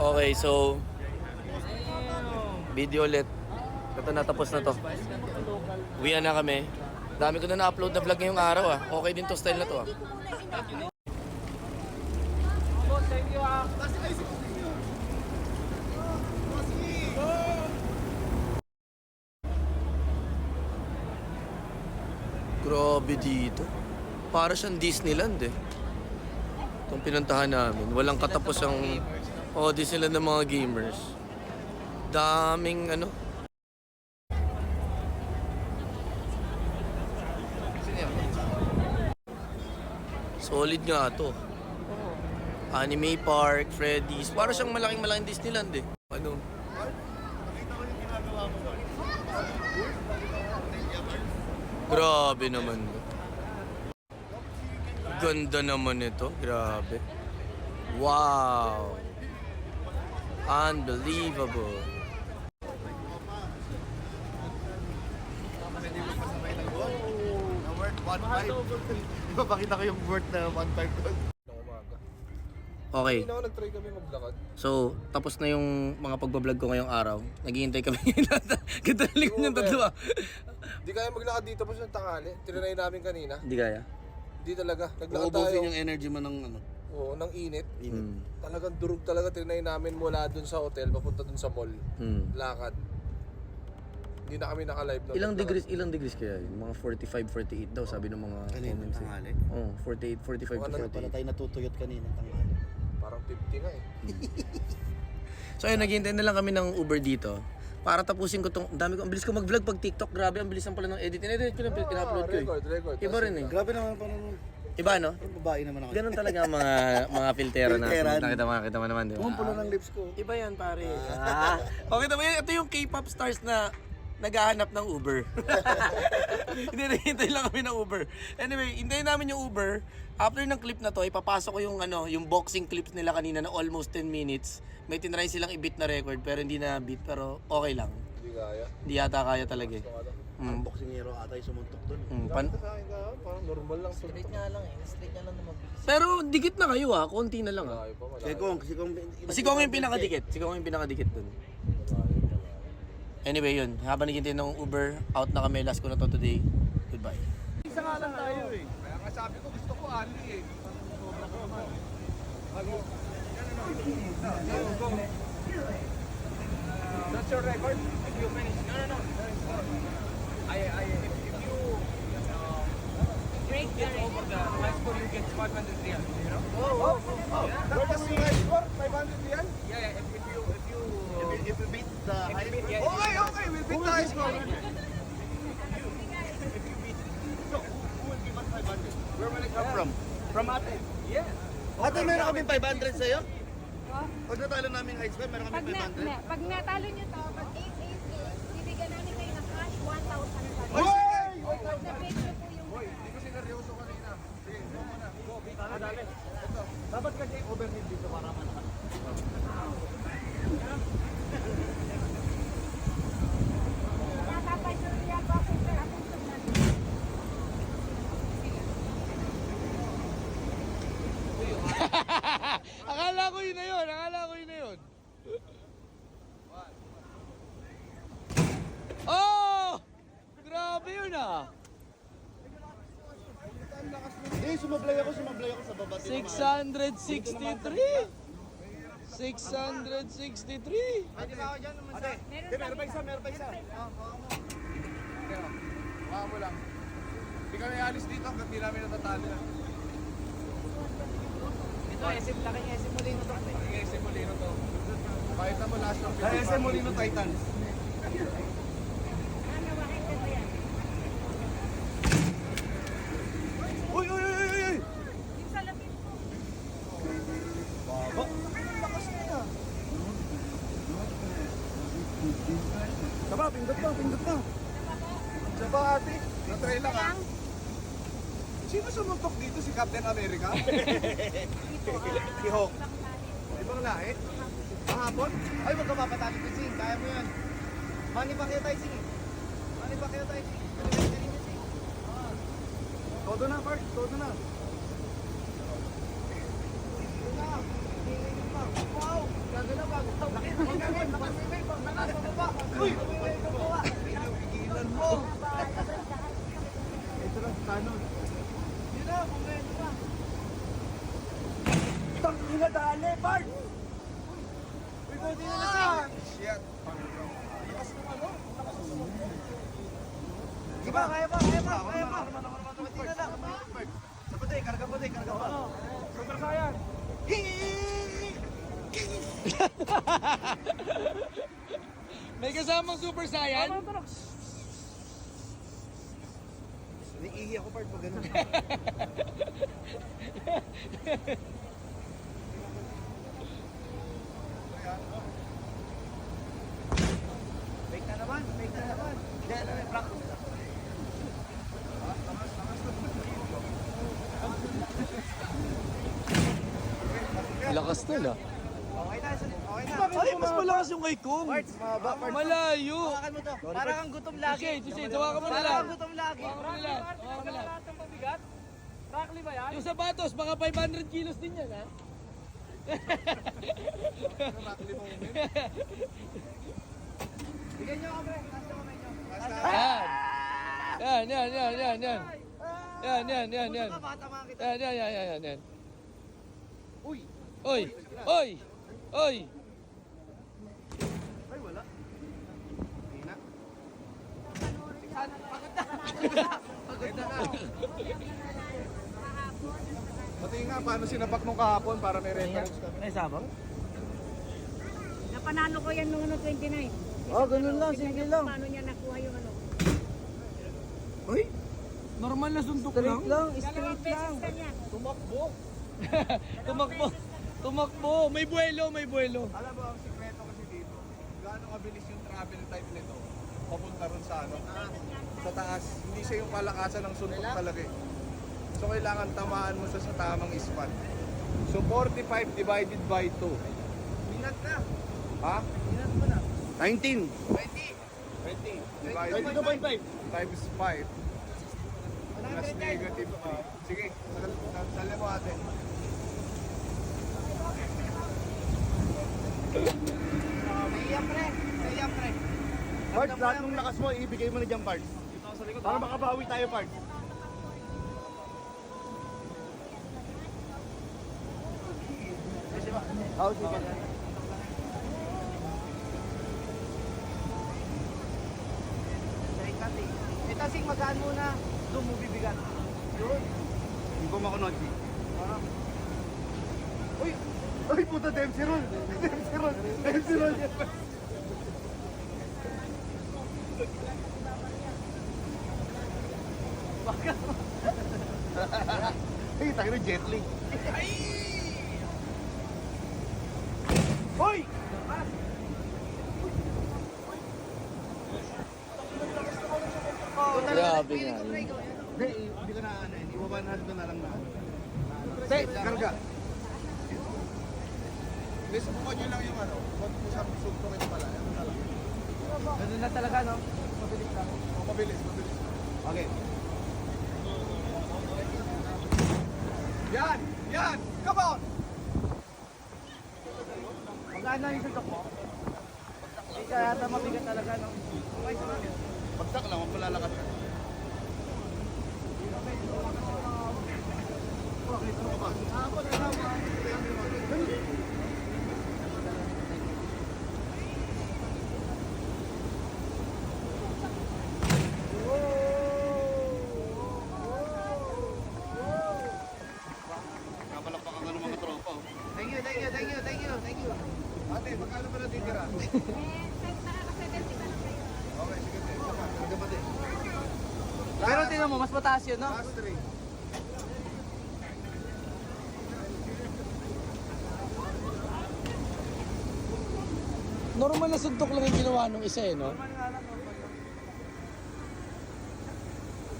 Okay, so video ulit. Ito natapos na to. Uwian na kami. Dami ko na na-upload na vlog ngayong araw ah. Okay din to style na to ah. Grabe dito. Para siyang Disneyland eh. Itong pinuntahan namin. Walang katapos ang oh, Disneyland ng mga gamers. Daming ano. Solid nga to. Anime Park, Freddy's. Para siyang malaking malaking Disneyland eh. Ano? Grabe naman. Ganda naman ito. Grabe. Wow. Unbelievable. Na worth 1.5. Di ba pakita ko yung worth na 1.5 doon? Okay. Hindi na ako nag-try kami maglakad. So, tapos na yung mga pagbablog ko ngayong araw. Naghihintay kami Ganda na ligon yung tatlo ah. Di kaya maglakad dito pa ng tanghali. Tinanay namin kanina. Hindi kaya. Di talaga. Naglakad tayo. Uubusin yung energy mo ng ano. Oo, ng init. Hmm. Talagang durug talaga tinanay namin mula dun sa hotel papunta dun sa mall. Hmm. Lakad. Hindi na kami naka-live nun. Ilang degrees ilang degrees kaya yun? Mga 45, 48 daw sabi ng mga Kanina comments. eh. tanghali. Oh, 48, 45 to Ano, Kaya pala 48. tayo natutuyot kanina tanghali. Parang 50 nga eh. So ayun, naghihintay na lang kami ng Uber dito. Para tapusin ko tong, dami ko, ang bilis ko mag-vlog pag TikTok. Grabe, ang bilis lang pala ng edit. In-edit ko na, in-upload ko eh. record, record. Iba rin eh. Grabe naman parang Iba no? babae naman ako. Ganun talaga ang mga mga filtero natin. Filteran. Nakita mo, nakita mo naman, di ba? Pumupulo ng lips ko. Iba yan, pare. Ah. Okay, tama yan. Ito yung K-pop stars na naghahanap ng Uber. Hindi, naghihintay lang kami ng Uber. Anyway, hintayin namin yung Uber. After ng clip na to, ipapasok ko yung ano, yung boxing clips nila kanina na almost 10 minutes. May tinry silang i-beat na record pero hindi na beat pero okay lang. Hindi kaya. Hindi yata kaya talaga eh. Ang Mm. boxingero ata yung sumuntok doon. Mm, pan- Sa akin ka, parang normal lang. Straight nga lang eh. pero dikit na kayo ah, konti na lang ah. Si Kong, si Kong. Si Kong yung pinakadikit. Si Kong yung pinakadikit dun. Anyway, yun. Habang naghintay ng Uber, out na kami. Last ko na to today. Goodbye. Isa nga lang tayo eh. Kaya nga sabi ko gusto ko Ali eh. That's your record? If you finish? No, no, no. I, I, if, if you uh, break get over the high score, you get 500 real, you know? Oh, oh, oh. That's the high score? 500 real? Yeah, yeah. If, if you, if you... If you beat the if you beat, yeah, okay, okay. We'll beat the high score. So, who will give us 500? Where will it come from? From Ate. Yeah. Ate, meron kami 500 sa'yo? Pag natalo namin high score, meron Pag, kami na, 500. na, pag natalo nyo to, pag 888, bibigyan namin kayo ng cash 1,000 Hoy! Pag na-break nyo po yung Hindi ko sineryoso kanina. Sige, go muna. Go, beat mo dali. Ito. Dapat kasi overhead dito para malakas. nakakapay sa real boxing sir, atong natin. Akala ko yun na yun. Akala ko yun na yun. Oh! Grabe yun ah. Hindi, sumablay ako, sumablay ako sa baba. 663. 663. Ate, meron pa isa, meron pa isa. Baka mo lang. Hindi kami alis dito hanggang di namin natatalo. Ito, SM laki SM Molino to. Laki SM Molino to. Pakita mo last ng Ay, SM Molino Titans. Uy, uy, uy, uy, uy! Yung salamin po. Baba. Lakas niya. Saba, pindot pa, pindot pa. Saba ate. Na-try lang ah. Sino sumuntok dito? Si Captain America? Hulk. Ibang lahi? Kahapon? Ay, huwag ka mapatali ko sing. Kaya mo yan. Mani pa kayo tayo sing. Mani pa tayo sing. Todo na, Bart. Todo na. Na. Ito lang kanon. Yun na, kung ngayon pa. Tangina dali, Bart! Uy, konti na lasing! Shit! Lakas naman, no? Lakas ng suot mo. Diba, kaya pa, kaya pa, kaya pa. Konti na lang. Sa patay, karga patay, karga pa. Super Saiyan! May kasamang Super Saiyan. Naiihi ako, Bart, pag ganun. Fake na naman, fake na naman. Hindi, ano, prank. Lakas nila. Okay na, okay na. Ay, mas malakas yung kay Kong. Parts, mahaba, parts. Malayo. Hawakan mo to. Parang kang gutom lagi. Sige, sige, hawakan mo na Parang lang. kang gutom lagi. Hawakan mo na lang. Hawakan mo na lang. Yung sapatos, baka 500 kilos din yan, ha? Bigyan niyo ako, pre. Yan. Yan, yan, yan, yan, yan. Yan, yan, yan, yan. Yan, yan, yan, yan, yan, yan. Uy! Oy! Oy! Oy! Ay, wala. Hindi na. Pagod na. Pati nga, paano sinapak nung kahapon para may reference ka? May sabang? Napanalo ko yan nung ano, 29. Oh, ganun lang, simple lang. Paano niya? Oy! Normal na suntok lang. lang, Dalawang beses ka niya. Tumakbo. Tumakbo. Tumakbo. May buwelo, may buwelo. Alam mo, ang sikreto kasi dito, gaano kabilis yung travel type nito, papunta ron sa ano, sa taas. Hindi siya yung palakasan ng suntok talaga eh. So, kailangan tamaan mo sa, sa tamang ispan. So, 45 divided by 2. Minat na. Ha? Minat mo na. 19. 20. 20. Divided 22.5. times 5 plus negative 3. Sige, sal- sal- sali mo ate. Naiya pre, naiya pre. Parts, lahat ng lakas mo, ibigay mo na dyan, Parts. Para makabawi tayo, Parts. Oh, sige. Eh, magaan muna. Doon mo bibigat. Yun. Hindi ko makunod. Uy, Ay, puta, Dempsey roll. Dempsey roll. Dempsey roll. Ay, tayo na jet li. Hoy! Grabe nga. Hindi, hindi ka na ano, eh. Iwabanhan ko na lang na. Te, karga. Hindi, subukan nyo lang yung ano. Huwag mo siyang suntukin pala. Ano na lang. Ganun na talaga, no? Mabilis lang. O, mabilis, mabilis. Okay. Yan! Yan! Come on! Magkaan na yung suntok mo? Hindi ka yata mabigat talaga, no? Bagsak lang, lalakad ka. Kapalakpakan ka ng mga tropa, oh. Thank you, thank you, thank you, thank you, thank you. Ate, magkano ba natitira? Eh, nakaka-70 ka na kayo. Okay, sige, pa, pa, te. Pero tingnan mo, mas mataas yun, no? Last three. Normal na suntok lang yung ginawa nung isa eh, no?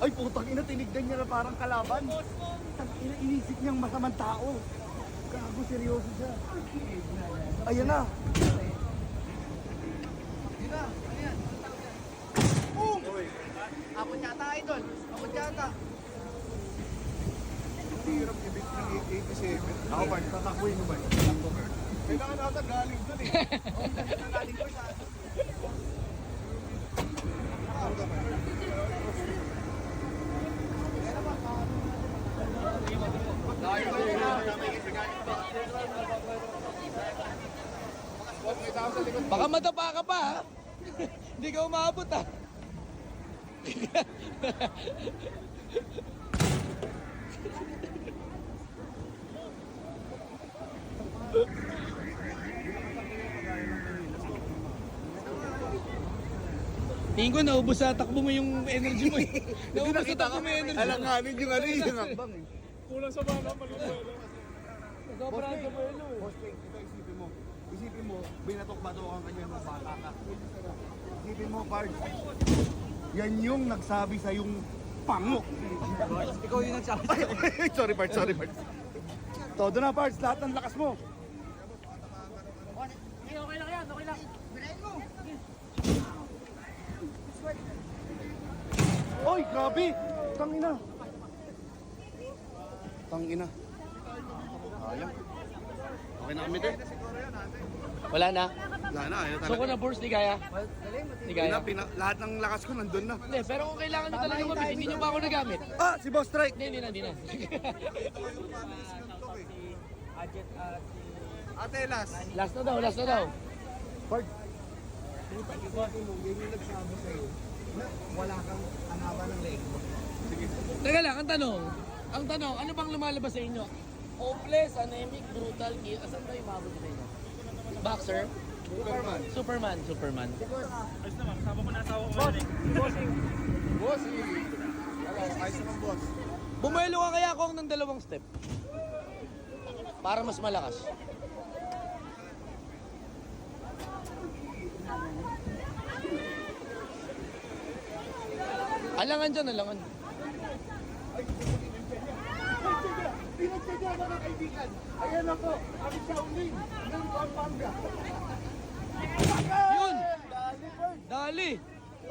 Ay, putang ina, tinigdan niya na parang kalaban. Tang ina, inisip niyang masamang tao. Gago, seryoso siya. Ayan na. Yun na, ano yan? Boom! Ako yata, idol. Ako yata. Hirap ibig ng 87. Ako, Mark, tatakbuhin mo ba? Takbo, Mark. Kailangan nata galing dun eh. Galing ko sa... Baka madapa ka pa ha. Hindi ka umabot ha. Tingin ko naubos sa takbo mo yung energy mo eh. naubos sa takbo mo yung energy mo. Alanganin yung ano yung hambang eh. Kulang sa bala, maliwala. Sobrang sa buelo eh. Boss King, ito isipin mo. Isipin mo, binatok-batokan ka niya ng bata ka. Isipin mo, Bard. Yan yung nagsabi sa yung pango. Ikaw yung nagsabi Ay, sorry, Bard, sorry, Bard. Todo na, Bard. Lahat ng lakas mo. Okay lang yan, okay lang. Oy, grabe! Tangina! Tangina. Ayang. Okay na kami din. Wala na. Wala na, ayaw So ko na burst, di kaya? Di kaya? Pina, lahat ng lakas ko nandun na. Hindi, pero kung kailangan nyo talaga mabit, hindi nyo ba ako nagamit? Ah, si Boss Strike! Hindi, hindi na, hindi na. Ate, last. last na daw, last na daw. Bard. Isipin mo, yan yung nagsabi sa'yo wala kang anaba ng leg mo. Sige. Teka lang, ang tanong. Ang tanong, ano bang lumalabas sa inyo? Hopeless, anemic, brutal, kill. Asan ba yung mabot sa inyo? Boxer? Superman. Superman, Superman. Ayos naman, kasama ko na asawa ko. Bossing. Boss, eh. Hello, ayos naman, boss. Bumuelo ka kaya ako ng dalawang step. Para mas malakas. Alangan dyan, alangan. Pinagsadya mga kaibigan. Ayan ako, ang Shaolin ng Pampanga. Yun! Dali!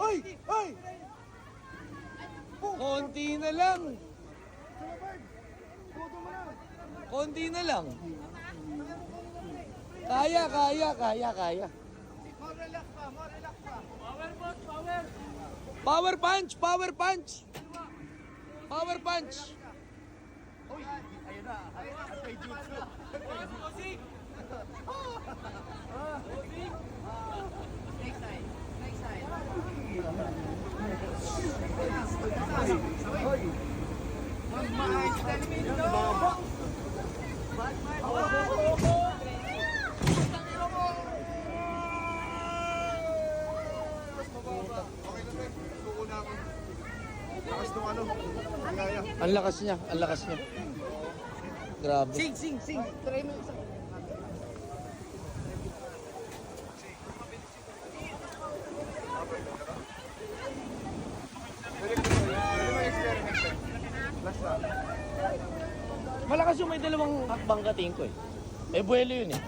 Oy! Oy! Konti na lang. Na. Konti na lang. Kaya, kaya, kaya, kaya. More relax pa, more relax pa. Power punch! Power punch! Power punch! Uy, ayun na. May jutsu. Hoy. Baba. Okay na, Bek. Suko na ako. Lakas nung ano. Kaya. Ang lakas niya, ang lakas niya. Grabe. Sing, sing, sing. Try mo isa. Malakas yung may dalawang hakbang kating ko eh. Eh, buwelo yun eh.